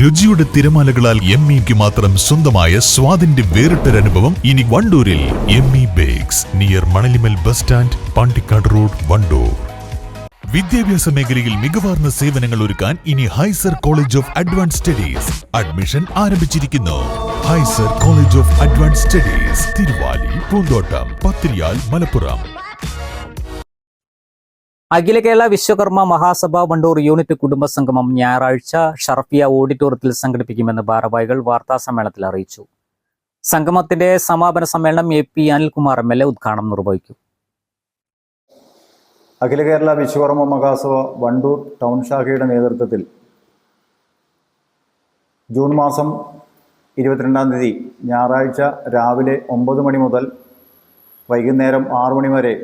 രുചിയുടെ തിരമാലകളാൽ എം ഇക്ക് മാത്രം സ്വന്തമായ സ്വാദിന്റെ വേറിട്ടൊരനുഭവം ഇനി വണ്ടൂരിൽ M E bakes near Manalimal bus stand Pandikkad road Wandoor. വിദ്യാഭ്യാസ മേഖലയിൽ മികവാർന്ന സേവനങ്ങൾ ഒരുക്കാൻ ഇനി Hyzer college of advance studies admission ആരംഭിച്ചിരിക്കുന്നു. Hyzer college of advance studies Thiruvali Poonthottam Pathiriyal Malappuram. Akhila Kerala Vishwakarma Mahasabha Wandoor unit കുടുംബസംഗമം ഞായറാഴ്ച ഷർഫിയ ഓഡിറ്റോറിയത്തിൽ സംഘടിപ്പിക്കുമെന്ന് ഭാരവാഹികൾ വാർത്താ സമ്മേളനത്തിൽ അറിയിച്ചു. സംഗമത്തിന്റെ സമാപന സമ്മേളനം A P Anilkumar M L A ഉദ്ഘാടനം നിർവഹിക്കും. അഖില കേരള വിശ്വകർമ്മ മഹാസഭ വണ്ടൂർ ടൗൺ ശാഖയുടെ നേതൃത്വത്തിൽ ജൂൺ മാസം ഇരുപത്തിരണ്ടാം തീയതി ഞായറാഴ്ച രാവിലെ ഒമ്പത് മണി മുതൽ വൈകുന്നേരം ആറു മണി വരെ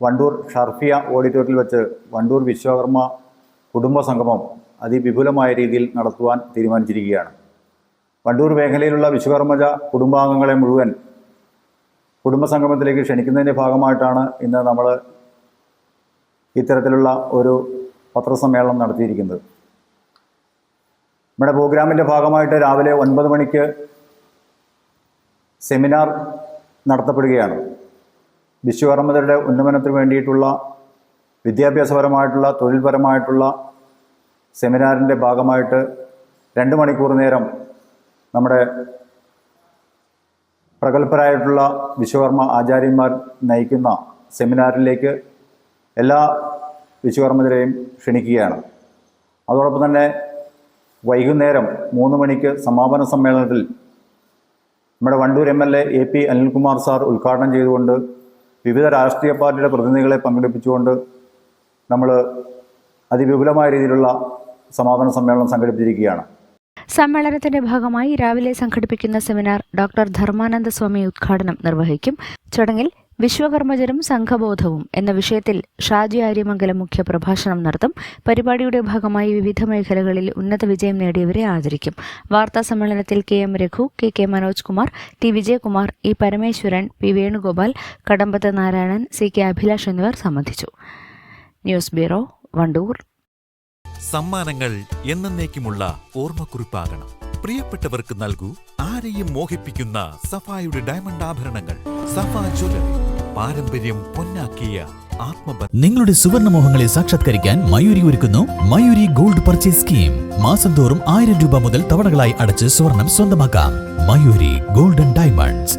വണ്ടൂർ ഷർഫിയ ഓഡിറ്റോറിയത്തിൽ വെച്ച് വണ്ടൂർ വിശ്വകർമ്മ കുടുംബ സംഗമം അതിവിപുലമായ രീതിയിൽ നടത്തുവാൻ തീരുമാനിച്ചിരിക്കുകയാണ്. വണ്ടൂർ മേഖലയിലുള്ള വിശ്വകർമ്മജ കുടുംബാംഗങ്ങളെ മുഴുവൻ കുടുംബസംഗമത്തിലേക്ക് ക്ഷണിക്കുന്നതിന്റെ ഭാഗമായിട്ടാണ് ഇന്ന് നമ്മൾ ഇത്തരത്തിലുള്ള ഒരു പത്രസമ്മേളനം നടത്തിയിരിക്കുന്നത്. നമ്മുടെ പ്രോഗ്രാമിന്റെ ഭാഗമായിട്ട് രാവിലെ ഒൻപത് മണിക്ക് സെമിനാർ നടത്തപ്പെടുകയാണ്. വിശ്വകർമ്മതരുടെ ഉന്നമനത്തിന് വേണ്ടിയിട്ടുള്ള വിദ്യാഭ്യാസപരമായിട്ടുള്ള തൊഴിൽപരമായിട്ടുള്ള സെമിനാറിന്റെ ഭാഗമായിട്ട് രണ്ട് മണിക്കൂർ നേരം നമ്മുടെ പ്രഗത്ഭരായിട്ടുള്ള വിശ്വകർമ്മ ആചാര്യന്മാർ നയിക്കുന്ന സെമിനാറിലേക്ക് എല്ലാ വിശ്വകർമ്മരെയും ക്ഷണിക്കുകയാണ്. അതോടൊപ്പം തന്നെ വൈകുന്നേരം മൂന്ന് മണിക്ക് സമാപന സമ്മേളനത്തിൽ നമ്മുടെ Wandoor M L A A P Anilkumar sir ഉദ്ഘാടനം ചെയ്തുകൊണ്ട് വിവിധ രാഷ്ട്രീയ പാർട്ടിയുടെ പ്രതിനിധികളെ പങ്കെടുപ്പിച്ചുകൊണ്ട് നമ്മൾ അതിവിപുലമായ രീതിയിലുള്ള സമാപന സമ്മേളനം സംഘടിപ്പിച്ചിരിക്കുകയാണ്. സമ്മേളനത്തിന്റെ ഭാഗമായി രാവിലെ സംഘടിപ്പിക്കുന്ന സെമിനാർ ഡോക്ടർ ധർമാനന്ദ സ്വാമി ഉദ്ഘാടനം നിർവഹിക്കും. ചടങ്ങിൽ വിശ്വകർമ്മജരും സംഘബോധവും എന്ന വിഷയത്തിൽ ഷാജി ആര്യമംഗലം മുഖ്യ പ്രഭാഷണം നടത്തും. പരിപാടിയുടെ ഭാഗമായി വിവിധ മേഖലകളിൽ ഉന്നത വിജയം നേടിയവരെ ആദരിക്കും. വാർത്താ സമ്മേളനത്തിൽ K M Raghu K K Manoj Kumar T Vijayakumar E Parameswaran P Venugopal Kadambath Narayanan C K Abhilash എന്നിവർ സംബന്ധിച്ചു. News bureau Wandoor. സമ്മാനങ്ങൾ എന്നേക്കുമുള്ള ഓർമ്മക്കുറിപ്പാകണം. പ്രിയപ്പെട്ടവർക്ക് നൽകൂ ആരെയും മോഹിപ്പിക്കുന്ന സഫായുടെ ഡയമണ്ട് ആഭരണങ്ങൾ. സഫാ ജ്വല്ലറി പാരമ്പര്യം പൊന്നാക്കിയ നിങ്ങളുടെ സുവർണമോഹങ്ങളെ സാക്ഷാത്കരിക്കാൻ മയൂരി ഒരുക്കുന്നു മയൂരി ഗോൾഡ് പർച്ചേസ് സ്കീം. മാസം തോറും ആയിരം രൂപ മുതൽ തവണകളായി അടച്ച് സ്വർണം സ്വന്തമാക്കാം. Mayuri golden diamonds.